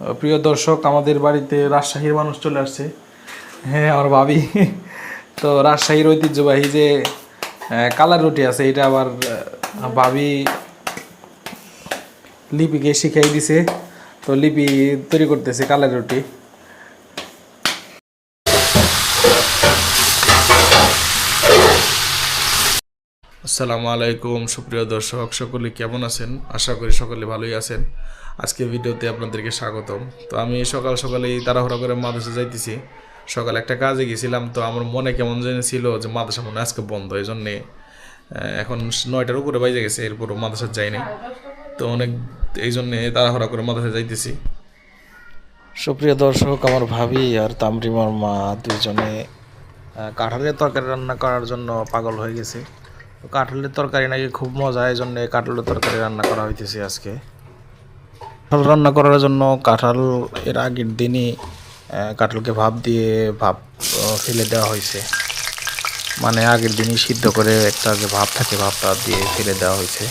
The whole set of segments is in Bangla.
প্রিয় দর্শক, আমাদের বাড়িতে রাজশাহীর মানুষ চলে আসছে। হ্যাঁ আমার ভাবি। তো রাজশাহীর ঐতিহ্যবাহী যে কালার রুটি আছে, এটা আবার ভাবি লিপিকে শিখাই দিছে। তো লিপি তৈরি করতেছে কালার রুটি। আসসালামু আলাইকুম, সুপ্রিয় দর্শক, সকলে কেমন আছেন? আশা করি সকলে ভালোই আছেন। আজকে ভিডিওতে আপনাদেরকে স্বাগতম। তো আমি সকাল সকালেই তাড়াহুড়া করে মাদ্রাসা যাইতেছি। সকালে একটা কাজে গেছিলাম, তো আমার মনে কেমন যেন ছিল যে মাদ্রাসা মনে আজকে বন্ধ এই জন্যে এখন নয়টার উপরে বাইজে গেছে, এরপরও মাদ্রাসা যাইনি তো অনেক এই জন্যে তাড়াহুড়া করে মাদ্রাসা যাইতেছি। সুপ্রিয় দর্শক, আমার ভাবি আর তামরিমার মা দুজনে কাঁঠালের তরকারি রান্না করার জন্য পাগল হয়ে গেছে। কাঁঠালের তরকারি নাকি খুব মজা এই জন্য কাঁঠালের তরকারি রান্না করা হইতেছে আজকে। রান্না করার জন্য কাঁঠাল এর আগের দিনই কাঁঠালকে ভাপ দিয়ে ভাপ ফেলে দেওয়া হয়েছে। মানে আগের দিনই সিদ্ধ করে একটা যে ভাপ থাকে, ভাপটা দিয়ে ফেলে দেওয়া হয়েছে।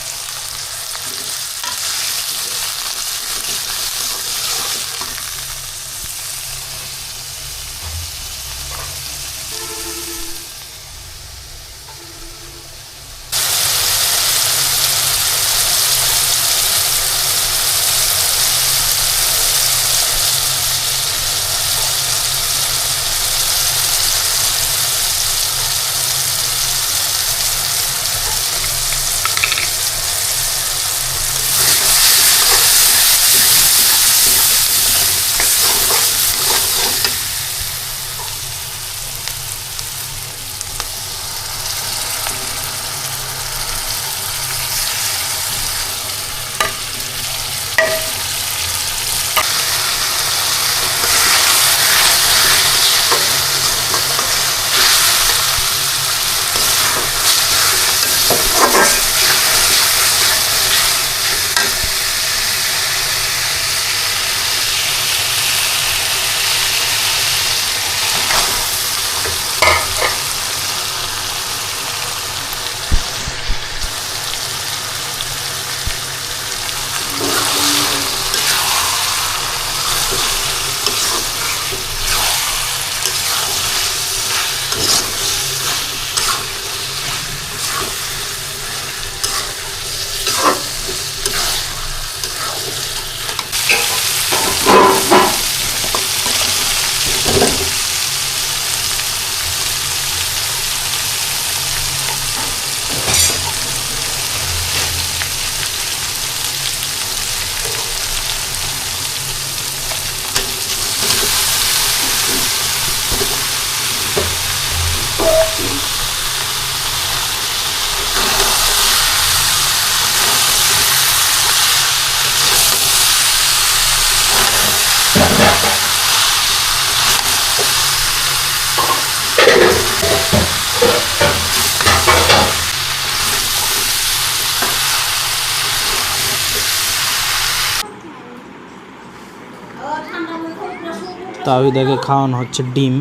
তাহিদাকে খাওয়ানো হচ্ছে ডিম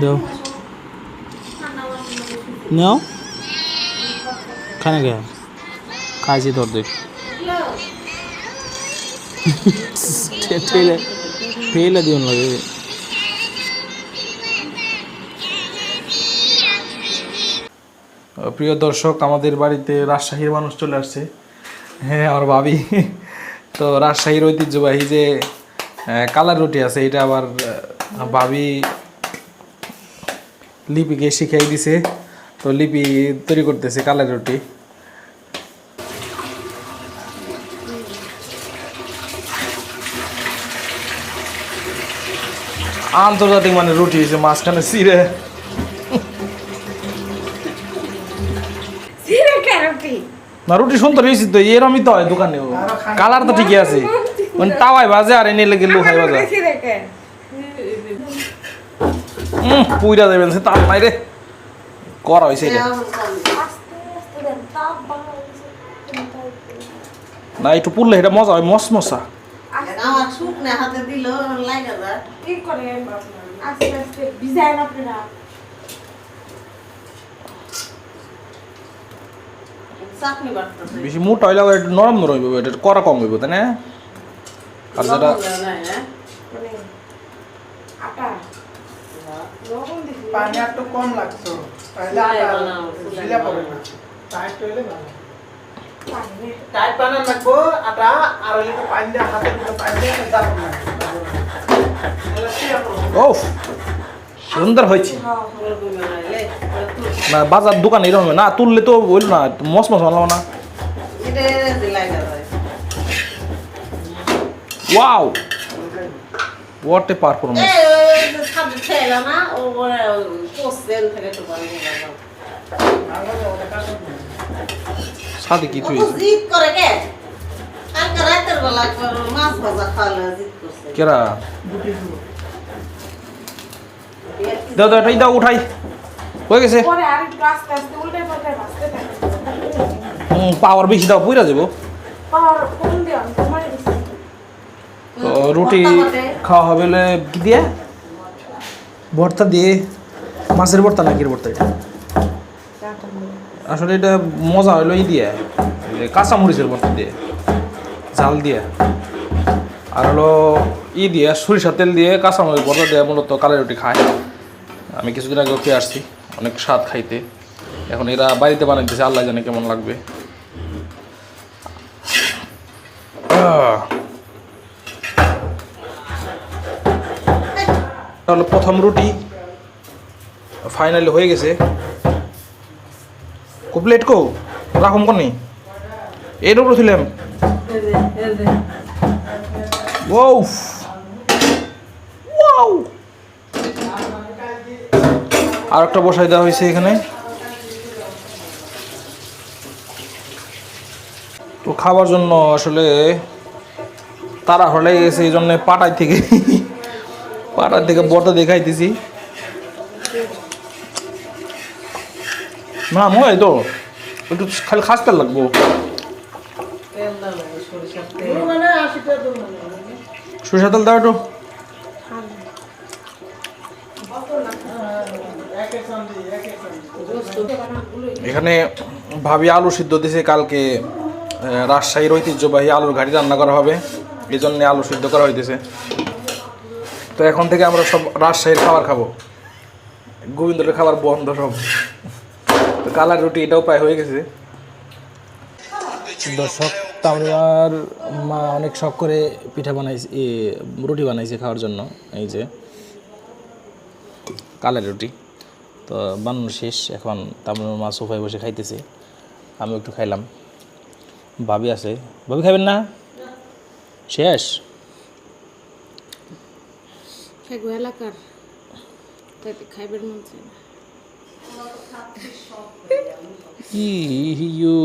দাও নাও খানে গে খাইছি তোর দেখ ঠেলে ঠেলে দিও লাগে প্রিয় দর্শক, আমাদের বাড়িতে রাজশাহীর মানুষ চলে আসছে। হ্যাঁ আমার ভাবি। তো রাজশাহীর ঐতিহ্যবাহী যে কালার রুটি আছে, এটা আবার ভাবি লিপিকে শিখাই দিছে। তো লিপি তৈরি করতেছে কালার রুটি। আন্তর্জাতিক মানে রুটি হয়েছে মাঝখানে সিরে। না রুটি সুন্দর হয়েছে তো এরমই তো হয় দোকানে। কালার তো ঠিকই আছে। মানে তাওয়াই বাজে আর এনে লেগে লোহাই বাজে। হুম পুইরা দেবেন সে তার নাই রে করা হয়েছে এটা। তাপ না একটু পুরলে এটা মজা হয় মস মশা আমার শুকনা হাতে দিল লাগে না কি করে আস্তে আস্তে না। বেশি মোটা হইলে আবার একটু নরম নরম হইব এটা করা কম হইব তাই না? আর যেটা হ্যাঁ? মানে পানি একটু কম লাগতো তাহলে পড়ে না। টাইট হইলে ভালো টাইট বানান লাগবো আটা আর হইলে তো পানি হাতে দিয়ে সুন্দর হয়েছে হ্যাঁ, না বাজার দোকান এরকম না তুললে তো হইল না মস মস বানাবো না। Wow what a performance. সাথে কি তুই করে দাও দাও এটাই দাও উঠাই। হয়ে গেছে। পরে আর একটু আস্তে আস্তে উল্টে পাল্টে ভাজতে থাকে। পাওয়ার বেশি দাও পুইরা যাব। তো রুটি খাওয়া হবে কি দিয়ে? ভর্তা দিয়ে। মাছের ভর্তা নাকি ভর্তা এটা? আসলে এটা মজা হলো ই দিয়ে কাঁচা মরিচের ভর্তা দিয়ে জাল দিয়ে। আর হলো ই দিয়ে সরিষা তেল দিয়ে কাঁচা মরিচ ভর্তা দিয়ে মূলত কালাই রুটি খায়। আমি কিছুদিন আগে খেয়ে আসছি অনেক স্বাদ খাইতে। এখন এরা বাড়িতে বানাইতেছে আল্লাহ জানে কেমন লাগবে। তাহলে প্রথম রুটি ফাইনালি হয়ে গেছে। কুপলেট কো? রাখুন কনি? এর উপরে ছিলাম এই যে, এই যে। ওয়াও ওয়াও আর একটা বসাই দেওয়া হয়েছে এখানে। তো খাবার জন্য আসলে তারা হলে গেছে এই জন্য পাটাই থেকে পাটার থেকে বর্তা দেখাইতেছি না মনে তো। একটু খালি খাসতে লাগবো। সরিষার তেল। দাও একটু এখানে ভাবি আলু সিদ্ধ দিছে, কালকে রাজশাহীর ঐতিহ্যবাহী আলুর ঘাটি রান্না করা হবে। এই জন্য আলু সিদ্ধ করা হইতেছে। তো এখন থেকে আমরা সব রাজশাহীর খাবার খাব। গোবিন্দরের খাবার বন্ধ সব। তো কালার রুটি এটাও প্রায় হয়ে গেছে। দর্শক তো আমার মা অনেক শখ করে পিঠা বানাইছে রুটি বানাইছে খাওয়ার জন্য, এই যে কালার রুটি। তো বানানো শেষ এখন তামিমের মা সোফায় বসে খাইতেছে। আমি একটু খাইলাম। ভাবি আছে। ভাবি খাবেন না? শেষ? কি এলাকার। ইউ